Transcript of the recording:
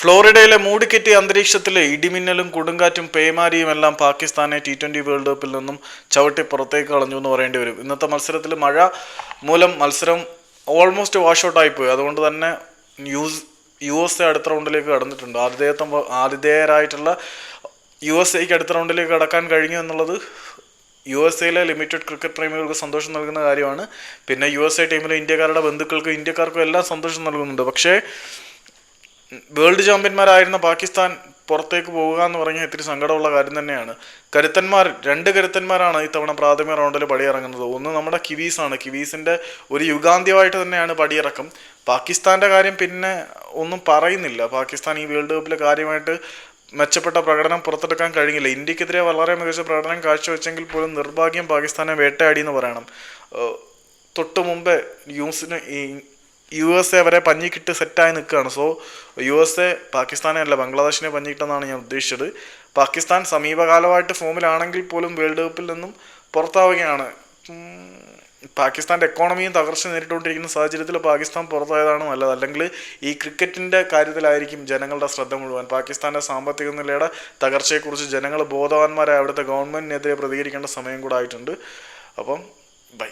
ഫ്ലോറിഡയിലെ മൂടിക്കെറ്റിയ അന്തരീക്ഷത്തിലെ ഇടിമിന്നലും കൊടുങ്കാറ്റും പേമാരിയും എല്ലാം പാകിസ്ഥാനെ ടി ട്വന്റി വേൾഡ് കപ്പിൽ നിന്നും ചവിട്ടി പുറത്തേക്ക് കളഞ്ഞു എന്ന് പറയേണ്ടി വരും. ഇന്നത്തെ മത്സരത്തിൽ മഴ മൂലം മത്സരം ഓൾമോസ്റ്റ് വാഷ് ഔട്ട് ആയിപ്പോയി. അതുകൊണ്ട് തന്നെ ന്യൂസ് യു എസ് എ അടുത്ത റൗണ്ടിലേക്ക് കടന്നിട്ടുണ്ട്. ആതിഥേയത്വം ആതിഥേയരായിട്ടുള്ള യു എസ് എക്ക് അടുത്ത റൗണ്ടിലേക്ക് കടക്കാൻ കഴിഞ്ഞു എന്നുള്ളത് യു എസ് എയിലെ ലിമിറ്റഡ് ക്രിക്കറ്റ് പ്രേമികൾക്ക് സന്തോഷം നൽകുന്ന കാര്യമാണ്. പിന്നെ യു എസ് എ ടീമിലെ ഇന്ത്യക്കാരുടെ ബന്ധുക്കൾക്കും ഇന്ത്യക്കാർക്കും എല്ലാം സന്തോഷം നൽകുന്നുണ്ട്. പക്ഷേ വേൾഡ് ചാമ്പ്യന്മാരായിരുന്ന പാകിസ്ഥാൻ പുറത്തേക്ക് പോവുക എന്ന് പറഞ്ഞാൽ ഇത്തിരി സങ്കടമുള്ള കാര്യം തന്നെയാണ്. കരുത്തന്മാർ രണ്ട് കരുത്തന്മാരാണ് ഇത്തവണ പ്രാഥമിക റൗണ്ടിൽ പടിയിറങ്ങുന്നത്. ഒന്ന് നമ്മുടെ കിവീസാണ് കിവീസിന്റെ ഒരു യുഗാന്ത്യമായിട്ട് തന്നെയാണ് പടിയിറക്കം. പാകിസ്ഥാന്റെ കാര്യം പിന്നെ ഒന്നും പറയുന്നില്ല. പാകിസ്ഥാൻ ഈ വേൾഡ് കപ്പിൽ കാര്യമായിട്ട് മെച്ചപ്പെട്ട പ്രകടനം പുറത്തെടുക്കാൻ കഴിഞ്ഞില്ല. ഇന്ത്യക്കെതിരെ വളരെ മികച്ച പ്രകടനം കാഴ്ചവെച്ചെങ്കിൽ പോലും നിർഭാഗ്യം പാകിസ്ഥാനെ വേട്ടയാടി എന്ന് പറയണം. തൊട്ടു മുമ്പേ ന്യൂസിന് യു എസ് എ വരെ പഞ്ഞിക്കിട്ട് സെറ്റായി നിൽക്കുകയാണ്. സോ യു എസ് എ പാകിസ്ഥാനെ അല്ല ബംഗ്ലാദേശിനെ പഞ്ഞിക്കിട്ടെന്നാണ് ഞാൻ ഉദ്ദേശിച്ചത്. പാകിസ്ഥാൻ സമീപകാലമായിട്ട് ഫോമിലാണെങ്കിൽ പോലും വേൾഡ് കപ്പിൽ നിന്നും പുറത്താവുകയാണ്. പാകിസ്ഥാന്റെ എക്കോണമിയും തകർച്ച നേരിട്ടുകൊണ്ടിരിക്കുന്ന സാഹചര്യത്തിൽ പാകിസ്ഥാൻ പുറത്തായതാണ് നല്ലത്. അല്ലെങ്കിൽ ഈ ക്രിക്കറ്റിന്റെ കാര്യത്തിലായിരിക്കും ജനങ്ങളുടെ ശ്രദ്ധ മുഴുവൻ. പാകിസ്ഥാന്റെ സാമ്പത്തിക നിലയുടെ തകർച്ചയെക്കുറിച്ച് ജനങ്ങൾ ബോധവാന്മാരായ അവിടുത്തെ ഗവൺമെന്റിനെതിരെ പ്രതികരിക്കേണ്ട സമയം കൂടെ ആയിട്ടുണ്ട്. അപ്പം ബൈ